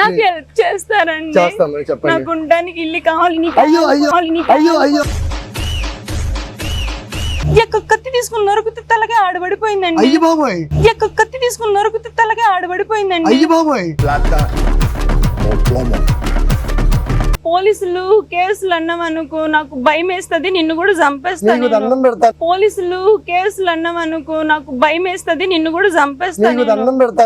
నాకు హెల్ప్ చేస్తారండి. చేస్తాం మేడం చెప్పండి. నాకు ఉండడానికి ఇల్లు కావాలి నీకు అయ్యో అయ్యో కావాలి, నీకు అయ్యో అయ్యో. ఎక్క కత్తి తీసుకుని నరుకుతే తలగా ఆడబడిపోయిందండి. అయ్యి బాబోయ్. ఎక్క కత్తి తీసుకుని నరుకుతే తలగా ఆడబడిపోయిందండి. అయ్యి బాబోయ్. పోలీసులు కేసులు అన్నాం అనుకో నాకు భయం వేస్తుంది నిన్ను కూడా చంపేస్తాను నీకు. దండం పెడతా. పోలీసులు కేసులు అన్నాం అనుకో నాకు భయం వేస్తుంది నిన్ను కూడా చంపేస్తాను నీకు. దండం పెడతా.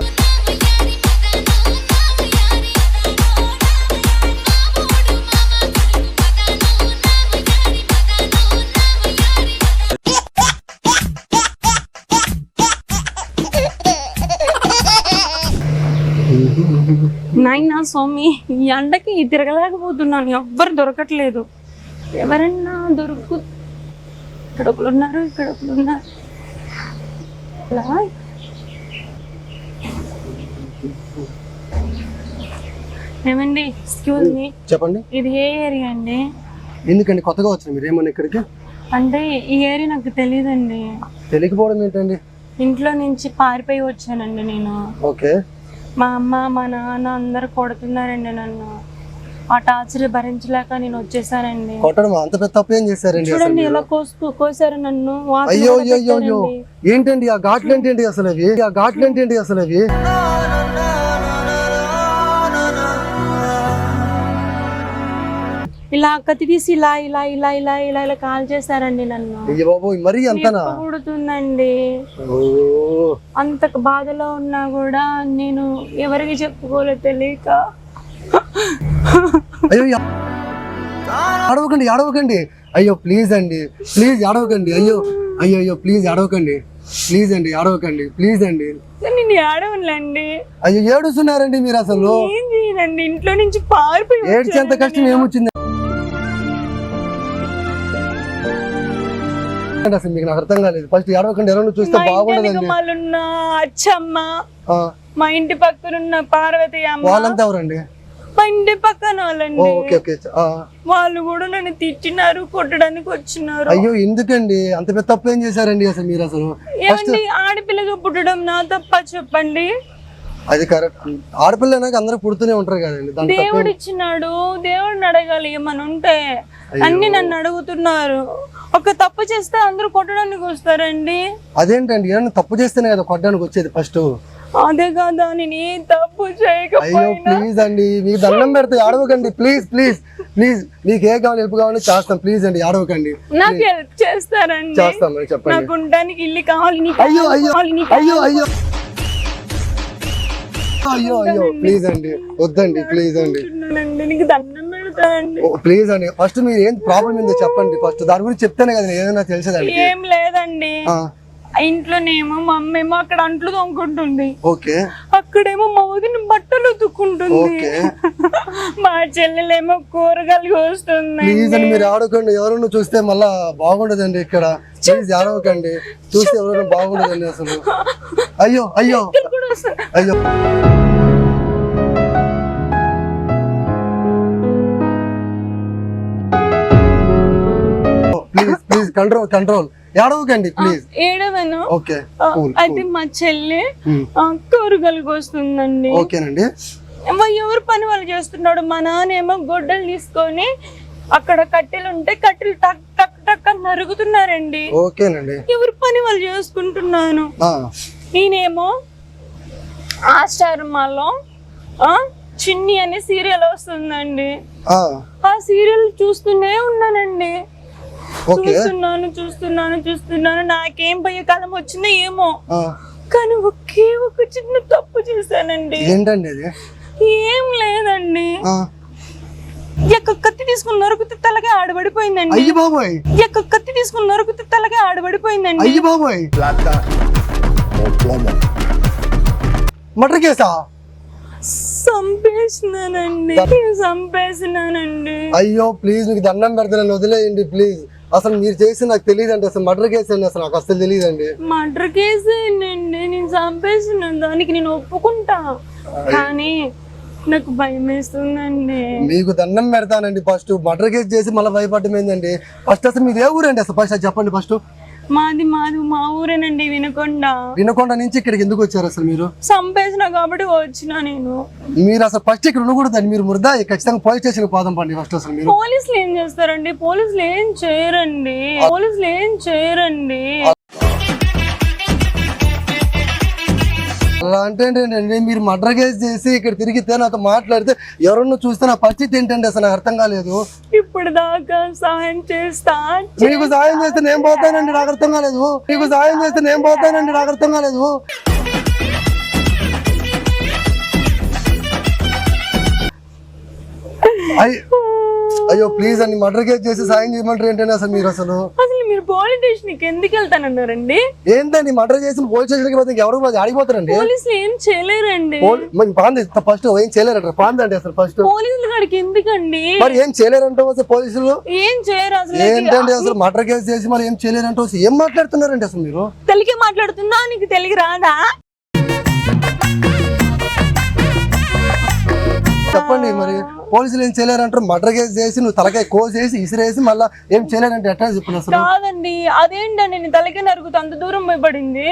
నాయనా స్వామి ఈ ఎండకి తిరగలేకపోతున్నాను. ఎవ్వరు దొరకట్లేదు. ఎవరన్నా దొరుకు ఇక్కడ ఒకరు ఉన్నారు ఇక్కడ ఒకరు ఉన్నారు. అలా. ఏమండి ఎక్స్క్యూజ్ మీ చెప్పండి. ఇది ఏ ఏరియా అండి? ఎందుకండి కొత్తగా వచ్చిన మీరు ఏమన్నా ఇక్కడికి? అంటే ఈ ఏరియా నాకు తెలియదండి తెలియకపోవడం ఏంటండి? ఇంట్లో నుంచి పారిపోయి వచ్చానండి నేను. ఓకే. మా అమ్మ మా నాన్న అందరు కొడుతున్నారండి నన్ను. ఆ టార్చర్ భరించలేక నేను వచ్చేసానండి. కొట్టడం అంత పెద్ద తప్పు ఏం చేశారండి చూడండి? ఎలా కోసు కోసారు నన్ను. అయ్యో. ఏంటండి ఆ ఘాట్లు ఏంటండి అసలు అవి? ఆ ఘాట్లు ఏంటండి అసలు అవి? ఇలా కత్తి తీసి ఇలా ఇలా ఇలా ఇలా ఇలా ఇలా కాల్ చేశారండి నన్ను. బాబు మరీ ఓ. అంత బాధలో ఉన్నా కూడా నేను ఎవరికి చెప్పుకోలే తెలియక. అయ్యో అడవకండి అడవకండి అయ్యో ప్లీజ్ అండి ప్లీజ్ అడవకండి అయ్యో అయ్యో అయ్యో ప్లీజ్ అడవకండి ప్లీజ్ అండి అడవకండి ప్లీజ్ అండి. నేను ఏడవనులేండి. అయ్యో ఏడుస్తున్నారండి మీరు అసలు? ఇంట్లో నుంచి పారిపోయి ఏడ్చేంత కష్టం. ఏమొచ్చింది? అసలు మీకు నాకు అర్థం కాలేదు? ఫస్ట్ ఏడవకండి ఎవరైనా చూస్తే మా ఇంటి బాగుండదండి. అచ్చమ్మ ఆ, మా ఇంటి పక్కనున్న పార్వతి అమ్మ వాళ్ళంతా ఎవరండి? మా ఇంటి పక్కన ఓ, వాళ్ళండి ఓకే ఓకే. ఆ. వాళ్ళు కూడా నన్ను తిట్టినారు కొట్టడానికి వచ్చినారు. అయ్యో ఎందుకండి? అంత పెద్ద తప్పు ఏం చేశారండి అసలు మీరు అసలు? ఏమండి ఆడపిల్లగా పుట్టడం నా తప్ప చెప్పండి. అది కరెక్ట్ ఆడపిల్ల నాకు అందరూ పుడుతూనే ఉంటారు కదండి. దేవుడు ఇచ్చినాడు దేవుడిని అడగాలి ఏమని ఉంటే అన్ని నన్ను అడుగుతున్నారు. ఒక తప్పు చేస్తే అందరూ కొట్టడానికి వస్తారండి. అదేంటండి? ఏమన్నా తప్పు చేస్తేనే కదా కొట్టడానికి వచ్చేది ఫస్ట్. అదే కాదా నేను ఏ తప్పు అయ్యో ప్లీజ్ అండి. మీకు దండం పెడితే ఆడవకండి. ప్లీజ్ ప్లీజ్ ప్లీజ్ మీకు ఏ కావాలి హెల్ప్ కావాలి చేస్తాం. ప్లీజ్ అండి ఆడవకండి. నాకు హెల్ప్ చేస్తారండి. చేస్తాం చెప్పండి. నాకు ఉండడానికి ఇల్లు కావాలి అయ్యో అయ్యో అయ్యో అయ్యో. అయ్యో అయ్యో ప్లీజ్ అండి వద్దండి ప్లీజ్ అండి. నీకు దండం పెడతానండి. ప్లీజ్ అండి ఫస్ట్ మీరు ఏం ప్రాబ్లం ఏందో చెప్పండి ఫస్ట్ దాని గురించి చెప్తేనే కదా ఏదైనా తెలిసేదానికి ఏం లేదండి. ఇంట్లోనేమో మా అమ్మ ఏమో అక్కడ అంట్లు తోముకుంటుంది. ఓకే. అక్కడేమో మా వదిన బట్టలు ఉతుక్కుంటుంది. మా చెల్లెలేమో కూరగాయలు కోస్తుంది ప్లీజ్ అండి మీరు ఆడకండి. ఎవరైనా చూస్తే మళ్ళా బాగుండదండి ఇక్కడ. ప్లీజ్ ఆడవకండి చూస్తే ఎవరైనా బాగుండదండి అసలు. అయ్యో అయ్యో. అయ్యో. Please please control control. ఏడవకండి ప్లీజ్ ఏడవను. ఓకే అయితే మా చెల్లి ఆ, కూరగాయలు కోస్తుందండి ఓకేనండి. ఎవరు పని వాళ్ళు చేస్తున్నాడు? మా నాన్న ఏమో గొడ్డలు తీసుకొని అక్కడ కట్టెలు ఉంటే కట్టెలు టక్ టక్ టక్ అని నరుగుతున్నారండి. ఓకేనండి. ఎవరు పని వాళ్ళు చేసుకుంటున్నాను? ఆ, నేనేమో ఆస్టారమాలో ఆ చిన్ని అనే సీరియల్ వస్తుందండి. ఆ, సీరియల్ చూస్తూనే ఉన్నానండి. చూస్తున్నాను చూస్తున్నాను చూస్తున్నాను. నాకేం భయ కాలం వచ్చిందో ఏమో. కానీ ఒకే ఒక చిన్న తప్పు చేశానండి. ఏంటండి అది? ఏం లేదండి. కత్తి తీసుకుని నరుకుతే తలగా ఆడబడిపోయిందండి. అయ్యి బాబోయ్. ఎక్క కత్తి తీసుకుని నరుకుతే తలగా ఆడబడిపోయిందండి. అయ్యి బాబోయ్. మటర్ కేసా చంపేసినానండి. చంపేసినానండి. అయ్యో ప్లీజ్ మీకు దండం పెడతాను వదిలేయండి ప్లీజ్ అసలు మీరు చేసి నాకు తెలియదండి అసలు మర్డర్ కేసు అండి అసలు నాకు అసలు తెలియదండి. మర్డర్ కేసు ఏంటండి నేను చంపేసిన దానికి నేను ఒప్పుకుంటా. కానీ నాకు భయం వేస్తుందండి. మీకు దండం పెడతానండి ఫస్ట్ మర్డర్ కేసు చేసి మళ్ళీ భయపడడం ఏందండి? ఫస్ట్ అసలు మీరు ఏ ఊరండి అసలు? ఫస్ట్ చెప్పండి ఫస్ట్ మాది మాది మా ఊరేనండి వినకొండ. వినకొండ నుంచి ఇక్కడికి ఎందుకు వచ్చారు అసలు మీరు? సంపేసిన కాబట్టి వచ్చిన నేను. మీరు అసలు ఫస్ట్ ఇక్కడ ఉండకూడదండి మీరు మురదా ఖచ్చితంగా పోలీస్ స్టేషన్ పోదాం పండి ఫస్ట్ అసలు మీరు. పోలీసులు ఏం చేస్తారండి? పోలీసులు ఏం చేయరండి? పోలీసులు ఏం చేయరండి? అలా అంటే ఏంటండి మీరు మర్డర్ కేసు చేసి ఇక్కడ తిరిగితే నాతో మాట్లాడితే ఎవరన్నా చూస్తే నా పరిస్థితి ఏంటండి? అసలు నాకు అర్థం కాలేదు. ఇప్పుడు దాకా సహాయం చేస్తా మీకు సాయం చేస్తే నేను పోతానండి నాకు అర్థం కాలేదు. మీకు సాయం చేస్తే నేను పోతానండి నాకు అర్థం కాలేదు. అయ్యో ప్లీజ్ అండి మర్డర్ కేసు చేసి సాయం చేయమంటారు ఏంటండి అసలు మీరు అసలు? అసలు మీరు పోలీస్ స్టేషన్కి ఎందుకు వెళ్తానన్నారండి? ఏంటండి మర్డర్ చేసిన పోలీస్ స్టేషన్కి పోతే ఎవరు ఆడిపోతారండి పోలీసులు ఏం చేయలేరండి. పాంది ఫస్ట్ ఏం చేయలేరంట పాందండి అసలు ఫస్ట్ పోలీసులు కాడికి ఎందుకండి? మరి ఏం చేయలేరంట అసలు పోలీసులు? ఏం చేయరు అసలు ఏంటండి అసలు మర్డర్ కేసు చేసి మరి ఏం చేయలేరంటే అసలు? ఏం మాట్లాడుతున్నారండి అసలు మీరు? తెలుగే మాట్లాడుతున్నా నీకు తెలుగు రాదా? చెప్పండి మరి. పోలీసులు ఏం చేయలేరంటారు? మర్డర్ కేసు చేసి నువ్వు తలకాయ కోసేసి ఇసిరేసి మళ్ళీ ఏం చేయలేరంటే ఎట్లా చెప్పిన అసలు? కాదండి అదేంటండి నీ తలకే నరుగుతూ అంత దూరం భయపడింది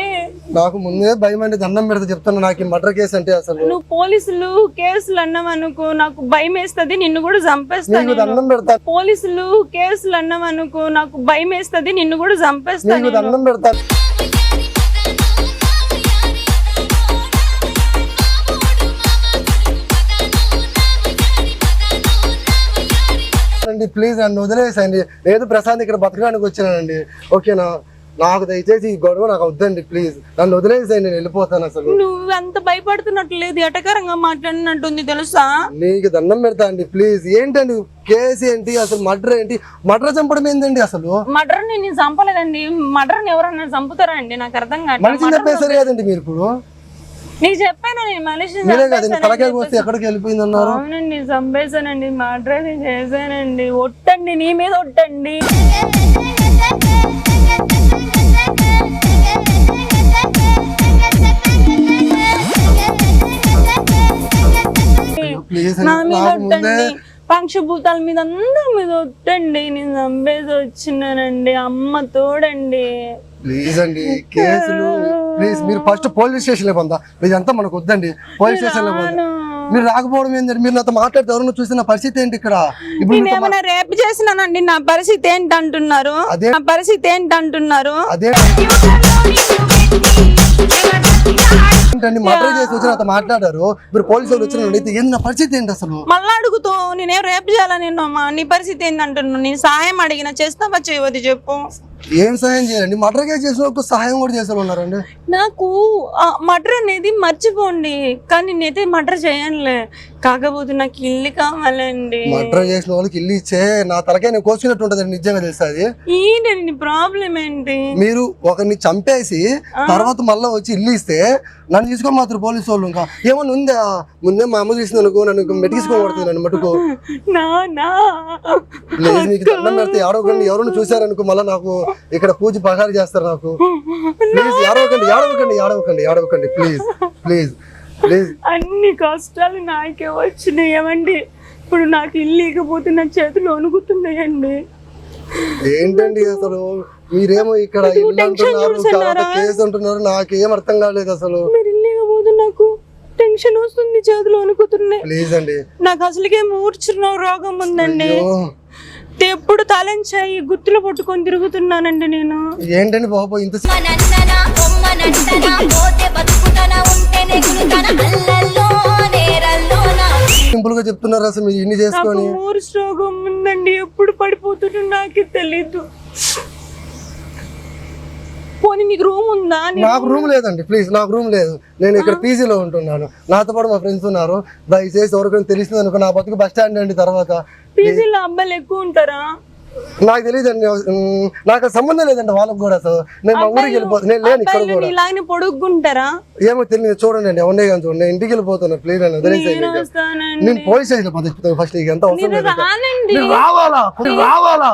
నాకు ముందే భయం అండి దండం పెడితే చెప్తాను నాకు ఈ మర్డర్ కేసు అంటే అసలు. నువ్వు పోలీసులు కేసులు అన్నామనుకో నాకు భయం వేస్తుంది నిన్ను కూడా చంపేస్తాను నీకు దండం పెడతా. పోలీసులు కేసులు అన్నామనుకో నాకు భయం వేస్తుంది నిన్ను కూడా చంపేస్తాను నీకు దండం పెడతా. అండి ప్లీజ్ నన్ను వదిలేసండి లేదు ప్రశాంత్ ఇక్కడ బతకడానికి వచ్చానండి ఓకేనా? నాకు దయచేసి ఈ గొడవ నాకు వద్దండి ప్లీజ్ నన్ను వదిలేసేయండి నేను వెళ్ళిపోతాను అసలు. నువ్వు అంత భయపడుతున్నట్లు లేదు ఎటకరంగా మాట్లాడినట్టుంది తెలుసా? నీకు దండం పెడతా అండి ప్లీజ్ ఏంటండి? కేసు ఏంటి? అసలు మర్డర్ ఏంటి? మర్డర్ చంపడం ఏంటండి అసలు? మర్డర్ నేను చంపలేదండి. మర్డర్ ఎవరన్నా చంపుతారా అండి? నాకు అర్థం మనిషిని కాదు చెప్పేశారు కదండి మీరు ఇప్పుడు? చెప్పాను నేను మనిషిని మీరే కదండి చంపేశానని తలకాయ చెప్పేసి. వస్తే ఎక్కడికి వెళ్ళిపోయింది అన్నారు అవునండి చంపేశానండి మర్డర్ చేశానండి. ఒట్టండి నీ మీద ఒట్టండి. నా మీద నాకు ముందే ఒట్టండి పంక్షభూతాల మీద అందరి మీద ఒట్టండి. నేను చంపేసి వచ్చినానండి. అమ్మ తోడండి. ప్లీజ్ అండి కేసులు. ప్లీజ్ మీరు ఫస్ట్ పోలీస్ స్టేషన్లో పొందా ఇదంతా మనకు వద్దండి. పోలీస్ స్టేషన్లో పొందా. మీరు రాకపోవడం ఏంటంటే మీరు నాతో మాట్లాడితే ఎవరన్నా చూస్తే నా పరిస్థితి ఏంటి ఇక్కడ? ఇప్పుడు రేపు చేసినానండి? నా పరిస్థితి ఏంటి అంటున్నారు అదే నా పరిస్థితి ఏంటి అంటున్నారు అదే ఏంటండి? మర్డర్ చేసి మాట్లాడారు. మీరు పోలీసు వాళ్ళు వచ్చిన అడిగితే ఏంది? నా పరిస్థితి ఏంటి అసలు? మళ్ళా అడుగుతూ నేనేం రేపు చేయాలని అమ్మా నీ పరిస్థితి ఏంటి అంటున్నాను నేను సాయం అడిగిన చేస్తావా చేయవద్దు చెప్పు. ఏం సహాయం చేయాలండి? మర్డర్ కేసు చేసిన సహాయం కూడా చేసే ఉన్నారండి నాకు మటర్ అనేది మర్చిపోండి. కానీ నేనైతే మటర్ చేయనులే. కాకపోతే నాకు ఇల్లు కావాలండి. మర్డర్ చేసిన వాళ్ళకి ఇల్లు ఇచ్చే నా తలకాయ నేను కోసుకున్నట్టు ఉంటుందండి నిజంగా తెలుసా అది? ఏంటండి ప్రాబ్లం ఏంటి? మీరు ఒకరిని చంపేసి తర్వాత మళ్ళీ వచ్చి ఇల్లు ఇస్తే నన్ను తీసుకొని మాత్రం పోలీసు వాళ్ళు ఇంకా. ఏమన్నా ఉందా? ముందే మా అమ్మ చూసింది అనుకో నన్ను మెట్టించుకొని కొడుతుంది నన్ను మటుకు. నా నా లేదు మీకు దండం పెడితే ఎవరైనా చూసారనుకో మళ్ళీ నాకు ఇక్కడ పూజ పగారు చేస్తారు నాకు. ప్లీజ్ ఏడవకండి ఏడవకండి ఏడవకండి ఏడవకండి ప్లీజ్ ప్లీజ్ ప్లీజ్ అన్ని కష్టాలు నాకే వచ్చినాయి ఏమండి? ఇప్పుడు నాకు ఇల్లు ఇకపోతే నా చేతులు వణుకుతున్నాయండి. ఏంటండి అసలు? మీరేమో ఇక్కడ ఇల్లు అంటున్నారు తర్వాత కేసు అంటున్నారు నాకేం అర్థం కాలేదు అసలు. మీరు ఇల్లు నాకు టెన్షన్ వస్తుంది చేతులు వణుకుతున్నాయి. ప్లీజ్ అండి. నాకు అసలుకే మూర్ఛన రోగం ఉందండి. ఎప్పుడు తలంచాయి గుత్తులు పట్టుకొని తిరుగుతున్నానండి నేను. ఏంటండి బాబు ఇంత సింపుల్గా చెప్తున్నారు అసలు మీరు ఇన్ని చేసుకొని. ఉందండి ఎప్పుడు పడిపోతున్నా నాకే తెలీదు. పోనీ నీకు రూమ్ ఉందా? నాకు రూమ్ లేదండి ప్లీజ్ నాకు రూమ్ లేదు. నేను ఇక్కడ పీజీలో ఉంటున్నాను. నాతో పాటు మా ఫ్రెండ్స్ ఉన్నారు. దయచేసి ఎవరికైనా తెలిసింది అనుకో నా బతుకు బస్ స్టాండ్ అండి తర్వాత. పీజీలో అబ్బాయిలు ఎక్కువ ఉంటారా? నాకు తెలియదండి నాకు సంబంధం లేదండి వాళ్ళకి కూడా అసలు. నేను మా ఊరికి వెళ్ళిపోతాను నేను లేను ఇక్కడ అబ్బాయిలు కూడా. ఇలాగనే పొడుగ్గుంటారా ఏమో తెలియదు చూడండి అండి ఎవరినే కానీ చూడండి. ఇంటికి వెళ్ళిపోతాను ప్లీజ్ వదిలేసేయండి నేను పోలీస్ స్టేషన్ ఫస్ట్ ఇక ఎంత అవసరం రావాలా? రావాలా?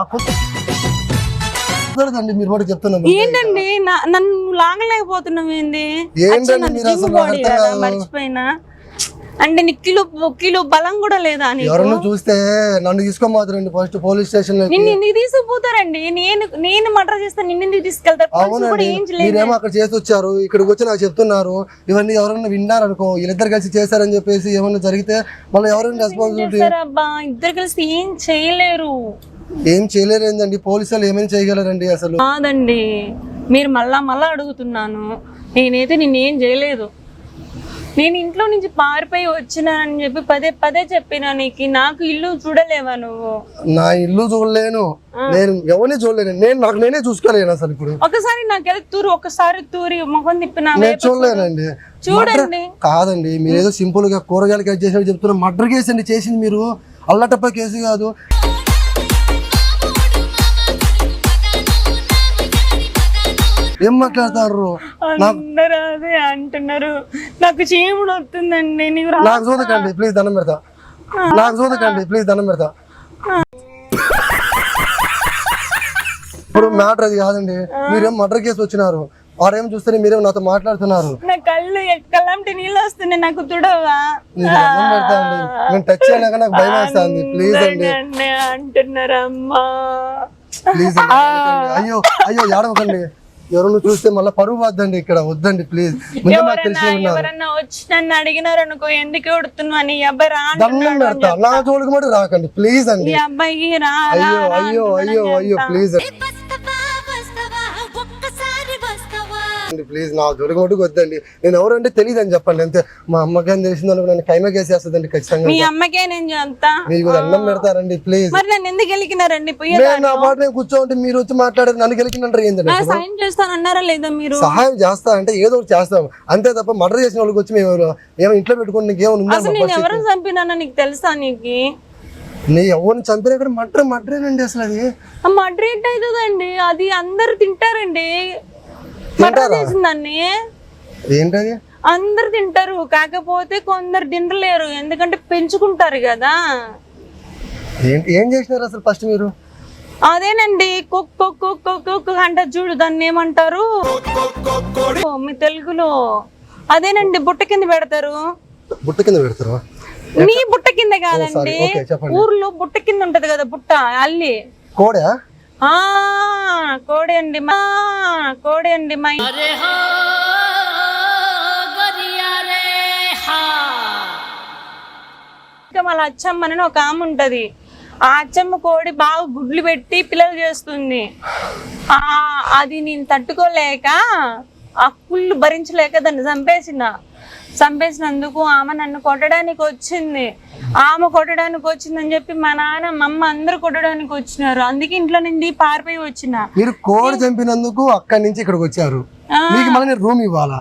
కుదరదండి మీరు కూడా చెప్తున్నాను ఏంటండి? నన్ను లాగలేకపోతున్నావు ఏంది. మర్చిపోయినా? అంటే నీకు కిలో కిలో బలం కూడా లేదా ఎవరన్నా చూస్తే నన్ను తీసుకోమాత్రండి ఫస్ట్ పోలీస్ స్టేషన్ నిన్ను ఎందుకు తీసుకుపోతారండి? నేను నేను మర్డర్ చేస్తే నిన్ను ఎందుకు తీసుకెళ్తారు? మీరేమో అక్కడ చేసి వచ్చారు. ఇక్కడికి వచ్చి నాకు చెప్తున్నారు. ఇవన్నీ ఎవరైనా విన్నారనుకో వీళ్ళిద్దరు కలిసి చేశారని చెప్పేసి ఏమన్నా జరిగితే మళ్ళీ ఎవరైనా రెస్పాన్సిబిలిటీ ఇద్దరు కలిసి ఏం చేయలేరు. ఏం చేయలేరండి పోలీసు వాళ్ళు ఏమైనా చేయగలరండి అసలు? కాదండి. మీరు మళ్ళా మళ్ళా అడుగుతున్నాను. నేనైతే నిన్నేం చేయలేదు. నేను ఇంట్లో నుంచి పారిపోయి వచ్చినానని చెప్పి పదే పదే చెప్పినా నీకు. నాకు ఇల్లు చూడలేవా నువ్వు? నా ఇల్లు చూడలేను. నేను ఎవరిని చూడలేను. నేను నాకు నేనే చూసుకోలేను అసలు ఇప్పుడు. ఒకసారి నాకెళ్ళి తూరి ఒకసారి తూరి ముఖం తిప్పినా నేను చూడలేనండి. చూడండి. కాదండి. మీరు ఏదో సింపుల్గా కూరగాయలు కట్ చేసినట్టు చెప్తున్నారు. మర్డర్ కేసు అండి. చేసింది మీరు. అల్లటప్ప కేసు కాదు. ఏం మాట్లాడతారు? అందరూ అదే అంటున్నారు. నాకు చీముడు వస్తుందండి నీకు చూదకండి ప్లీజ్ దండం పెడతా. నాకు చూదకండి ప్లీజ్ దండం పెడతా. ఇప్పుడు మ్యాటర్ అది కాదండి. మీరేం మర్డర్ కేసు వచ్చినారు? వారేం చూస్తే మీరేం నాతో మాట్లాడుతున్నారు? నా కళ్ళు ఎక్కలాంటి నీళ్ళు వస్తున్నాయి నాకు అండి. నేను టచ్ చేయలేక నాకు భయం వేస్తుంది ప్లీజ్ అండి. అంటున్నారమ్మా. ప్లీజ్. అయ్యో అయ్యో ఏడవకండి. ఎవరు చూస్తే మళ్ళీ పరువు వద్దండి ఇక్కడ వద్దండి ప్లీజ్ ముందే నాకు తెలిసి ఎవరన్నా ఉన్నారు. ఎవరన్నా వచ్చి నన్ను అడిగినారు అనుకో ఎందుకు కొడుతున్నావు? అని ఈ అబ్బాయి రా దండం అంటున్నాడు అని పెడతా. నా జోలికి మటు రాకండి ప్లీజ్ అండి. ఈ అబ్బాయికి రా అయ్యో అయ్యో అయ్యో అయ్యో. ప్లీజ్ వస్తవా ప్లీజ్ నా జోలికి మటుకు వద్దండి. నేను ఎవరంటే తెలియదు అని చెప్పండి అంతే. మా అమ్మకి తెలిసింది అనుకో నన్ను కైమకేసేస్తుందండి ఖచ్చితంగా. మీ అమ్మకే నేను చెప్తా. మీకు దండం పెడతారండి ప్లీజ్ మరి నన్ను ఎందుకు గెలికినారండి? నేను నా పాట నేను కూర్చోంటే మీరు వచ్చి మాట్లాడారు నన్ను గెలికినంటారు ఏంటండి? సాయం చేస్తానన్నారా లేదా మీరు? సహాయం చేస్తా అంటే ఏదో ఒకటి చేస్తాం. అంతే తప్ప మర్డర్ చేసిన వాళ్ళకి వచ్చి మేము ఏమో ఇంట్లో పెట్టుకుని నీకు ఏమైనా అసలు నేను ఎవరిని చంపినానో నీకు తెలుసా నీకు? నీ ఎవరిని చంపినా కూడా మర్డర్ మర్డరేనండి అసలు అది. ఆ మర్డర్ ఏంటి అవుతుందండి? అది అందరు తింటారండి. ఏంటది? అందరు తింటారు కాకపోతే కొందరు తినలేరు ఎందుకంటే పెంచుకుంటారు కదా. ఏం చేసినారు అసలు ఫస్ట్ మీరు? అదేనండి cook cook cook cook cook అంటే చూడు దాన్ని ఏమంటారు? మీ తెలుగులో. అదేనండి బుట్ట కింద పెడతారు. బుట్ట కింద పెడతారు? నీ బుట్ట కింద కాదండి. ఊర్లో బుట్ట కింద ఉంటది కదా బుట్ట అల్లి. కోడా? కోడి అండి మా కోడి అండి మా వాళ్ళ అచ్చమ్మని ఒక ఆమె ఉంటది. ఆ అచ్చమ్మ కోడి బాగా గుడ్లు పెట్టి పిల్లలు చేస్తుంది. ఆ అది నేను తట్టుకోలేక ఆ కుళ్ళు భరించలేక దాన్ని చంపేసిన. చంపేసినందుకు ఆమె నన్ను కొట్టడానికి వచ్చింది. ఆమె కొట్టడానికి వచ్చిందని చెప్పి మా నాన్న మా అమ్మ అందరూ కొట్టడానికి వచ్చినారు. అందుకే ఇంట్లో నుండి పారిపోయి వచ్చిన. మీరు కోడి చంపినందుకు అక్కడి నుంచి ఇక్కడికి వచ్చారు. మీకు మళ్ళీ రూమ్ ఇవ్వాలా?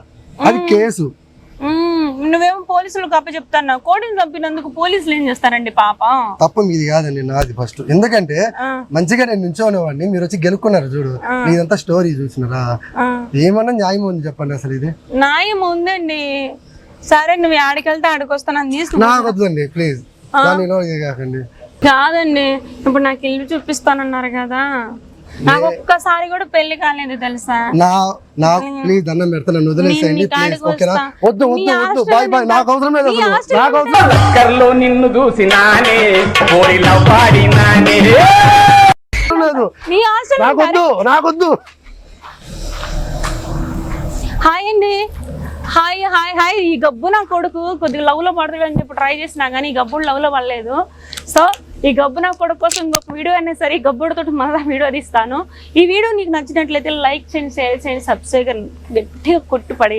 అది కేసు. నువ్వేమో పోలీసులకు అప్పచెప్తాను కోడిని చంపినందుకు పోలీసులు ఏం చేస్తారండి పాపం? తప్ప మీది కాదండి నాది ఫస్ట్ ఎందుకంటే. మంచిగా నేను నించోనేవాడిని మీరు వచ్చి గెలుక్కున్నారు చూడు. మీదంతా స్టోరీ చూసినారా. ఏమన్నా న్యాయం ఉంది చెప్పండి అసలు ఇది. న్యాయం ఉందండి. సరే నువ్వు ఆడికెళ్తే ఆడికొస్తాను తీసుకు. నాకు వద్దండి ప్లీజ్ కాకండి. కాదండి ఇప్పుడు నాకు ఇల్లు చూపిస్తానన్నారు కదా. నాకు ఒక్కసారి కూడా పెళ్ళి కాలేదు తెలుసా? నా నా ప్లీజ్ దండం పెడతా నన్ను వదిలేసేయండి నీ ప్లీజ్ కాడికి ఓకేనా? వస్తా. వద్దు నీ వద్దు వద్దు హాస్టల్ బాయ్ బాయ్ ఉంటా. నాకు అవసరం లేదు నాకు అవసరం లక్కర్లో నిన్ను చూసినానే కోరిలో పాడినానే. లేదు. నీ హాస్టల్ నాకొద్దు నాకొద్దు హాయ్ అండి. Hi hi hi. ఈ గబ్బు నా కొడుకు కొద్దిగా లవ్లో అని చెప్పి ట్రై చేసినా కానీ ఈ గబ్బుడు లవ్లో పడలేదు. సో ఈ గబ్బు నా కొడుకు కోసం ఇంకొక వీడియో అయినా సరే ఈ గబ్బుడితో మళ్ళీ వీడియో తీస్తాను. ఈ వీడియో నీకు నచ్చినట్లయితే లైక్ చేయండి షేర్ చేయండి సబ్స్క్రైబ్ గట్టిగా కొట్టుపడి